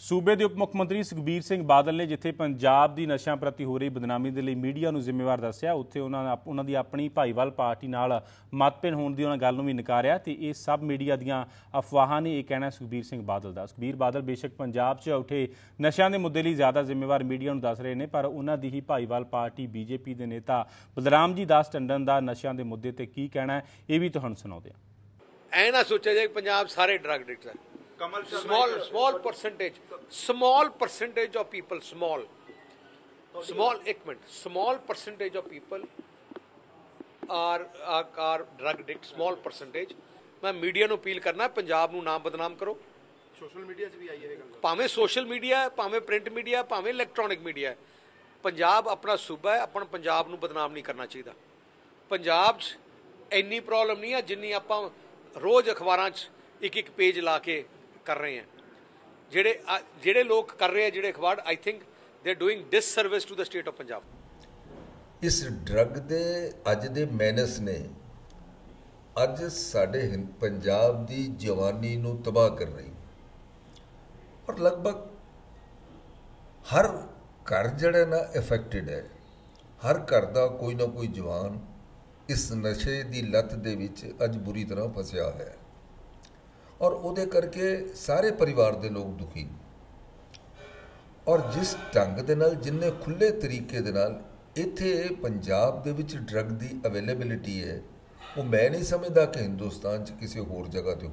ਸੂਬੇ ਦੇ ਉਪ ਮੁੱਖ ਮੰਤਰੀ ਸੁਖਬੀਰ ਸਿੰਘ ਬਾਦਲ ਨੇ ਜਿੱਥੇ ਪੰਜਾਬ ਦੀ ਨਸ਼ਿਆਂ ਪ੍ਰਤੀ ਹੋ ਰਹੀ ਬਦਨਾਮੀ ਦੇ ਲਈ ਮੀਡੀਆ ਨੂੰ ਜ਼ਿੰਮੇਵਾਰ ਦੱਸਿਆ, ਉੱਥੇ ਉਹਨਾਂ ਨੇ ਉਹਨਾਂ ਦੀ ਆਪਣੀ ਭਾਈਵਾਲ ਪਾਰਟੀ ਨਾਲ ਮਤਭੇਦ ਹੋਣ ਦੀ ਉਹਨਾਂ ਗੱਲ ਨੂੰ ਵੀ ਨਕਾਰਿਆ ਤੇ ਇਹ ਸਭ ਮੀਡੀਆ ਦੀਆਂ ਅਫਵਾਹਾਂ ਨੇ, ਇਹ ਕਹਿਣਾ ਸੁਖਬੀਰ ਸਿੰਘ ਬਾਦਲ ਦਾ। ਸੁਖਬੀਰ ਬਾਦਲ ਬੇਸ਼ੱਕ ਪੰਜਾਬ 'ਚ ਉੱਠੇ ਨਸ਼ਿਆਂ ਦੇ ਮੁੱਦੇ ਲਈ ਜ਼ਿਆਦਾ ਜ਼ਿੰਮੇਵਾਰ ਮੀਡੀਆ ਨੂੰ ਦੱਸ ਰਹੇ ਨੇ, ਪਰ ਉਹਨਾਂ ਦੀ ਹੀ ਭਾਈਵਾਲ ਪਾਰਟੀ ਬੀਜੇਪੀ ਦੇ ਨੇਤਾ ਬਲਰਾਮ ਜੀ ਦਾਸ ਟੰਡਨ ਦਾ ਨਸ਼ਿਆਂ ਦੇ ਮੁੱਦੇ ਤੇ ਕੀ ਕਹਿਣਾ, ਇਹ ਵੀ ਤੁਹਾਨੂੰ ਸੁਣਾਉਂਦੇ ਹਾਂ। ਐ ਨਾ ਸੋਚਿਆ ਜਾਏ ਪੰਜਾਬ ਸਾਰੇ drug addicts small small percentage small percentage of people small small ਇੱਕ minute small percentage of people are are drug addict small percentage ਮੈਂ ਮੀਡੀਆ ਨੂੰ ਅਪੀਲ ਕਰਨਾ ਪੰਜਾਬ ਨੂੰ ਨਾਮ ਬਦਨਾਮ ਕਰੋ। ਸੋਸ਼ਲ ਮੀਡੀਆ 'ਚ ਵੀ ਆਈ ਹੈ ਇਹ ਗੱਲ। ਭਾਵੇਂ ਸੋਸ਼ਲ ਮੀਡੀਆ ਹੈ ਭਾਵੇਂ ਪ੍ਰਿੰਟ ਮੀਡੀਆ ਹੈ ਭਾਵੇਂ ਇਲੈਕਟ੍ਰੋਨਿਕ ਮੀਡੀਆ ਹੈ। ਪੰਜਾਬ ਆਪਣਾ ਸੂਬਾ ਹੈ ਆਪਣਾ ਪੰਜਾਬ ਨੂੰ ਬਦਨਾਮ ਨਹੀਂ ਕਰਨਾ ਚਾਹੀਦਾ। ਪੰਜਾਬ 'ਚ ਇੰਨੀ ਪ੍ਰੋਬਲਮ ਨਹੀਂ ਹੈ ਜਿੰਨੀ ਆਪਾਂ ਰੋਜ਼ ਅਖਬਾਰਾਂ 'ਚ ਇੱਕ ਇੱਕ ਪੇਜ ਲਾ ਕੇ ਕਰ ਰਹੇ ਹਾਂ। ਜਿਹੜੇ ਜਿਹੜੇ ਲੋਕ ਕਰ ਰਹੇ ਆ ਜਿਹੜੇ ਅਖਬਾਰ I think they are doing disservice to the state of Punjab ਇਸ ਡਰੱਗ ਦੇ, ਅੱਜ ਦੇ ਮੈਨਸ ਨੇ, ਅੱਜ ਸਾਡੇ ਪੰਜਾਬ ਦੀ ਜਵਾਨੀ ਨੂੰ ਤਬਾਹ ਕਰ ਰਹੀ। ਔਰ ਲਗਭਗ ਹਰ ਘਰ ਜਿਹੜਾ ਨਾ ਇਫੈਕਟਡ ਹੈ, ਹਰ ਘਰ ਦਾ ਕੋਈ ਨਾ ਕੋਈ ਜਵਾਨ ਇਸ ਨਸ਼ੇ ਦੀ ਲਤ ਦੇ ਵਿੱਚ ਅੱਜ ਬੁਰੀ ਤਰ੍ਹਾਂ ਫਸਿਆ ਹੋਇਆ ਹੈ। ਔਰ ਉਹਦੇ ਕਰਕੇ ਸਾਰੇ ਪਰਿਵਾਰ ਦੇ ਲੋਕ ਦੁਖੀ। ਔਰ ਜਿਸ ਢੰਗ ਦੇ ਨਾਲ, ਜਿੰਨੇ ਖੁੱਲੇ ਤਰੀਕੇ ਦੇ ਨਾਲ ਇੱਥੇ ਪੰਜਾਬ ਦੇ ਵਿੱਚ ਡਰੱਗ ਦੀ ਅਵੇਲੇਬਿਲਿਟੀ ਹੈ, ਉਹ ਮੈਂ ਨਹੀਂ ਸਮਝਦਾ ਕਿ ਹਿੰਦੁਸਤਾਨ 'ਚ ਕਿਸੇ ਹੋਰ ਜਗ੍ਹਾ ਤੇ ਹੋ